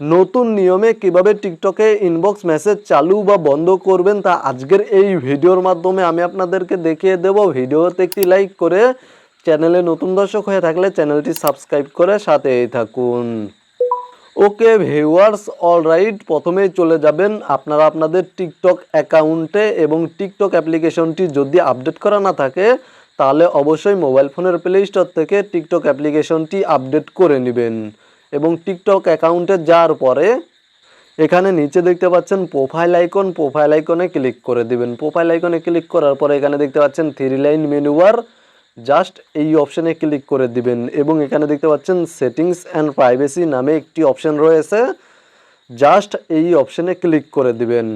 নতুন নিয়মে কীভাবে টিকটকে ইনবক্স মেসেজ চালু বা বন্ধ করবেন তা আজকের এই ভিডিওর মাধ্যমে আমি আপনাদেরকে দেখিয়ে দেব। ভিডিওতে একটি লাইক করে চ্যানেলে নতুন দর্শক হয়ে থাকলে চ্যানেলটি সাবস্ক্রাইব করে সাথেই থাকুন। ওকে ভিউয়ার্স অলরাইট প্রথমেই চলে যাবেন আপনারা আপনাদের টিকটক অ্যাকাউন্টে এবং টিকটক অ্যাপ্লিকেশনটি যদি আপডেট করা না থাকে, তাহলে অবশ্যই মোবাইল ফোনের প্লে স্টোর থেকে টিকটক অ্যাপ্লিকেশনটি আপডেট করে নেবেন। এবং টিকটক অ্যাকাউন্টে যাওয়ার পরে, এখানে নিচে দেখতে পাচ্ছেন প্রোফাইল আইকন প্রোফাইল আইকনে ক্লিক করে দিবেন। প্রোফাইল আইকনে ক্লিক করার পরে এখানে দেখতে পাচ্ছেন three line menu bar just এই অপশানে ক্লিক করে দিবেন। এবং এখানে দেখতে পাচ্ছেন সেটিংস অ্যান্ড প্রাইভেসি নামে একটি অপশন রয়েছে জাস্ট এই অপশানে ক্লিক করে দিবেন।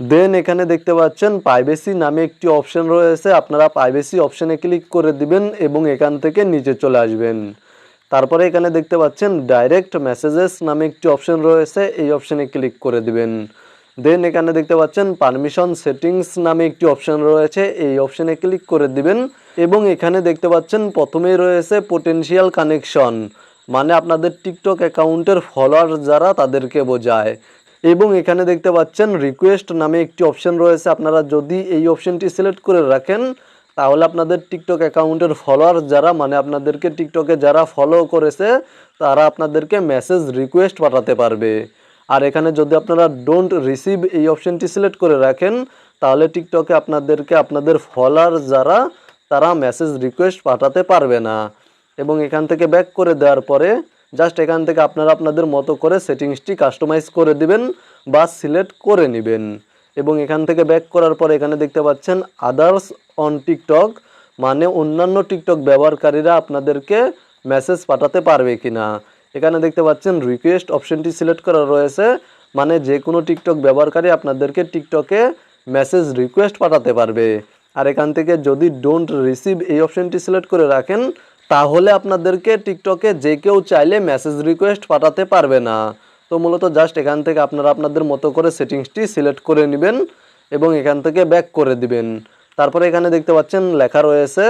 দেন এখানে দেখতে পাচ্ছেন প্রাইভেসি নামে একটি অপশন রয়েছে, আপনারা প্রাইভেসি অপশানে ক্লিক করে দিবেন এবং এখান থেকে নিচে চলে আসবেন। তারপরে এখানে দেখতে পাচ্ছেন ডাইরেক্ট মেসেজেস নামে একটি অপশন রয়েছে, এই অপশনে ক্লিক করে দিবেন। দেন এখানে দেখতে পাচ্ছেন পারমিশন সেটিংস নামে একটি অপশন রয়েছে, এই অপশনে ক্লিক করে দিবেন। এবং এখানে দেখতে পাচ্ছেন প্রথমেই রয়েছে পোটেনশিয়াল কানেকশন মানে আপনাদের টিকটক অ্যাকাউন্টের ফলোয়ার যারা তাদেরকে বোঝায়। এবং এখানে দেখতে পাচ্ছেন রিকোয়েস্ট নামে একটি অপশন রয়েছে, আপনারা যদি এই অপশনটি সিলেক্ট করে রাখেন তাহলে আপনাদের টিকটক অ্যাকাউন্টের ফলোয়ার যারা মানে আপনাদেরকে টিকটকে যারা ফলো করেছে, তারা আপনাদেরকে মেসেজ রিকোয়েস্ট পাঠাতে পারবে। আর এখানে যদি আপনারা ডোন্ট রিসিভ এই অপশনটি সিলেক্ট করে রাখেন, তাহলে টিকটকে আপনাদেরকে, আপনাদের ফলোয়ার যারা, তারা মেসেজ রিকোয়েস্ট পাঠাতে পারবে না। এবং এখান থেকে ব্যাক করে দেওয়ার পরে জাস্ট এখান থেকে আপনারা আপনাদের মতো করে সেটিংসটি কাস্টমাইজ করে দিবেন বা সিলেক্ট করে নেবেন। এবং এখান থেকে ব্যাক করার পর এখানে দেখতে পাচ্ছেন আদার্স অন টিকটক মানে অন্যান্য টিকটক ব্যবহারকারীরা আপনাদেরকে মেসেজ পাঠাতে পারবে কি না এখানে দেখতে পাচ্ছেন রিকোয়েস্ট অপশনটি সিলেক্ট করা রয়েছে মানে যে কোনো টিকটক ব্যবহারকারী আপনাদেরকে টিকটকে মেসেজ রিকোয়েস্ট পাঠাতে পারবে। আর এখান থেকে যদি ডোন্ট রিসিভ এই অপশনটি সিলেক্ট করে রাখেন, তাহলে আপনাদেরকে টিকটকে যে কেউ চাইলে মেসেজ রিকোয়েস্ট পাঠাতে পারবে না। তো মূলত জাস্ট এখান থেকে আপনারা আপনাদের মতো করে সেটিংসটি সিলেক্ট করে নেবেন এবং এখান থেকে ব্যাক করে দিবেন। তারপরে এখানে দেখতে পাচ্ছেন লেখা রয়েছে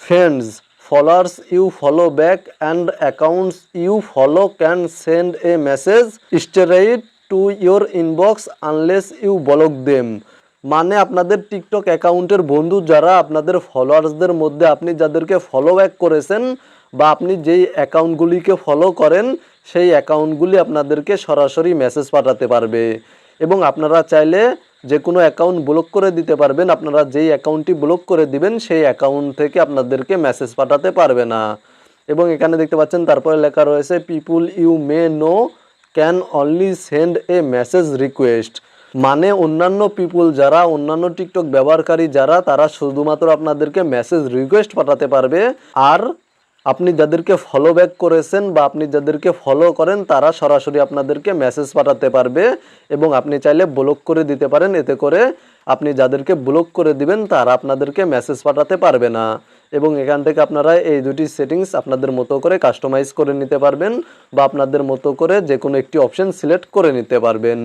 friends followers you follow back and accounts you follow can send a message straight to your inbox unless you block them মানে আপনাদের টিকটক অ্যাকাউন্টের বন্ধু যারা আপনাদের ফলোয়ার্সদের মধ্যে আপনি যাদেরকে ফলো ব্যাক করেছেন বা আপনি যেই অ্যাকাউন্টগুলিকে ফলো করেন, সেই অ্যাকাউন্টগুলি আপনাদেরকে সরাসরি মেসেজ পাঠাতে পারবে। এবং আপনারা চাইলে যে কোনো অ্যাকাউন্ট ব্লক করে দিতে পারবেন, আপনারা যেই অ্যাকাউন্টটি ব্লক করে দিবেন, সেই অ্যাকাউন্ট থেকে আপনাদেরকে মেসেজ পাঠাতে পারবে না। এবং এখানে দেখতে পাচ্ছেন, তারপরে লেখা রয়েছে people you may know can only send a message request মানে অন্যান্য পিপুল যারা, অন্যান্য টিকটক ব্যবহারকারী যারা, তারা শুধুমাত্র আপনাদেরকে মেসেজ রিকোয়েস্ট পাঠাতে পারবে। আর আপনি যাদেরকে ফলো ব্যাক করেছেন বা আপনি যাদেরকে ফলো করেন, তারা সরাসরি আপনাদেরকে মেসেজ পাঠাতে পারবে এবং আপনি চাইলে ব্লক করে দিতে পারেন। এতে করে আপনি যাদেরকে ব্লক করে দিবেন, তারা আপনাদেরকে মেসেজ পাঠাতে পারবে না। এবং এখান থেকে আপনারা এই দুটি সেটিংস আপনাদের মতো করে কাস্টমাইজ করে নিতে পারবেন বা আপনাদের মতো করে যে কোনো একটি অপশন সিলেক্ট করে নিতে পারবেন।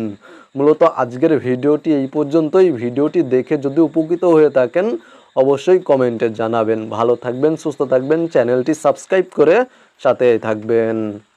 মূলত আজকের ভিডিওটি এই পর্যন্তই। ভিডিওটি দেখে যদি উপকৃত হয়ে থাকেন অবশ্যই কমেন্টে জানাবেন। ভালো থাকবেন সুস্থ থাকবেন চ্যানেলটি সাবস্ক্রাইব করে সাথে থাকবেন।